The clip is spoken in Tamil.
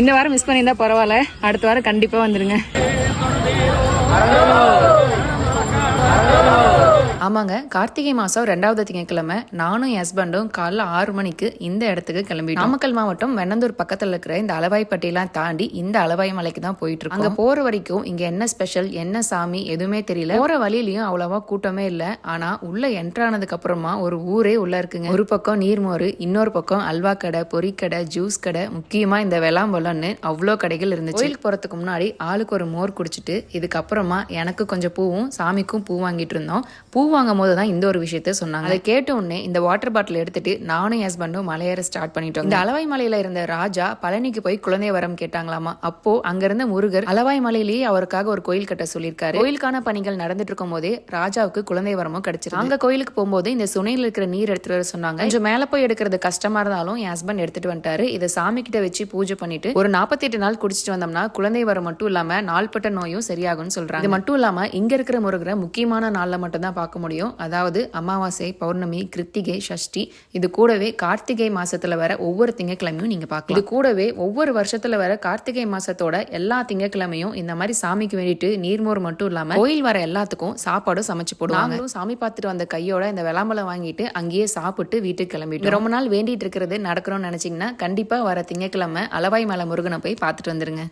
இந்த வாரம் மிஸ் பண்ணியிருந்தா பரவாயில்ல. அடுத்த வாரம் கண்டிப்பா வந்துருங்க. ஆமாங்க. கார்த்திகை மாதம் ரெண்டாவது திங்கட்கிழமை நானும் என் ஹஸ்பண்டும் காலைல ஆறு மணிக்கு இந்த இடத்துக்கு கிளம்பி நாமக்கல் மாவட்டம் வெண்ணந்தூர் பக்கத்தில் இருக்கிற இந்த அளவாய்ப்பட்டியெல்லாம் தாண்டி இந்த அளவாய் மலைக்கு தான் போயிட்டு இருக்கோம். அங்கே போகிற வரைக்கும் இங்கே என்ன ஸ்பெஷல் என்ன சாமி எதுவுமே தெரியல. போகிற வழியிலையும் அவ்வளோவா கூட்டமே இல்லை. ஆனால் உள்ளே என்ட்ரு ஆனதுக்கு அப்புறமா ஒரு ஊரே உள்ளே இருக்குங்க. ஒரு பக்கம் நீர்மோர் இன்னொரு பக்கம் அல்வா கடை பொறிக்கடை ஜூஸ் கடை முக்கியமாக இந்த வெளாம்பழம்னு அவ்வளோ கடைகள் இருந்துச்சு. கோயிலுக்கு போகிறதுக்கு முன்னாடி ஆளுக்கு ஒரு மோர் குடிச்சிட்டு இதுக்கப்புறமா எனக்கு கொஞ்சம் பூவும் சாமிக்கும் பூ வாங்கிட்டு இருந்தோம். பூ வாங்கும் போது தான் இந்த ஒரு விஷயத்த சொன்னாங்க. அதை கேட்ட உடனே இந்த வாட்டர் பாட்டில் எடுத்துட்டு நானும் ஹஸ்பண்டும் மலையேற ஸ்டார்ட் பண்ணிட்டோம். இந்த அளவாய் மலையில இருந்த ராஜா பழனிக்கு போய் குழந்தை வரம் கேட்டாங்களாமா? அப்போ அங்க இருந்த முருகர் அளவாய் மலையிலேயே அவருக்காக ஒரு கோயில் கட்ட சொல்லியிருக்காரு. கோயிலுக்கான பணிகள் நடந்துட்டு இருக்கும் போதே ராஜாவுக்கு குழந்தை வரமும் கிடைச்சிருக்கு அங்க கோயிலுக்கு போகும்போது இந்த சுனையில் இருக்கிற நீர் எடுத்துட்டு வர சொன்னாங்க. கொஞ்சம் மேல போய் எடுக்கிறது கஷ்டமா இருந்தாலும் என் ஹஸ்பண்ட் எடுத்துட்டு வந்துட்டாரு. இதை சாமி கிட்ட வச்சு பூஜை பண்ணிட்டு ஒரு நாற்பத்தி எட்டு நாள் குடிச்சிட்டு வந்தோம்னா குழந்தை வரம் மட்டும் இல்லாம நாள்பட்ட நோயும் சரியாகும்னு சொல்றாங்க. இது மட்டும் இல்லாம இங்க இருக்கிற முருகரை முக்கியமான நாள்ல மட்டும் தான் பார்க்க முடியும். அதாவது அமாவாசை பௌர்ணமி கிருத்திகை சஷ்டி இது கூடவே கார்த்திகை மாசத்துல வர ஒவ்வொரு திங்கக்கிழமையும் நீங்க பார்க்கலாம். இது கூடவே ஒவ்வொரு வருஷத்துல வர கார்த்திகை மாசத்தோட எல்லா திங்கக்கிழமையும் இந்த மாதிரி சாமிக்கு வேண்டிட்டு நீர்மோர் மட்டும் இல்லாம கோயில் வர எல்லாத்துக்கும் சாப்பாடும் சமைச்சு போடுவாங்க. சாமி பார்த்துட்டு வந்த கையோட இந்த விளாம்பலம் வாங்கிட்டு அங்கேயே சாப்பிட்டு வீட்டுக்கு கிளம்பிட்டு ரொம்ப நாள் வேண்டிட்டு இருக்கிறது நடக்கணும்னு நினைச்சீங்கன்னா கண்டிப்பா வர திங்கக்கிழமை அளவாய் மலை முருகனை போய் பார்த்துட்டு வந்துருங்க.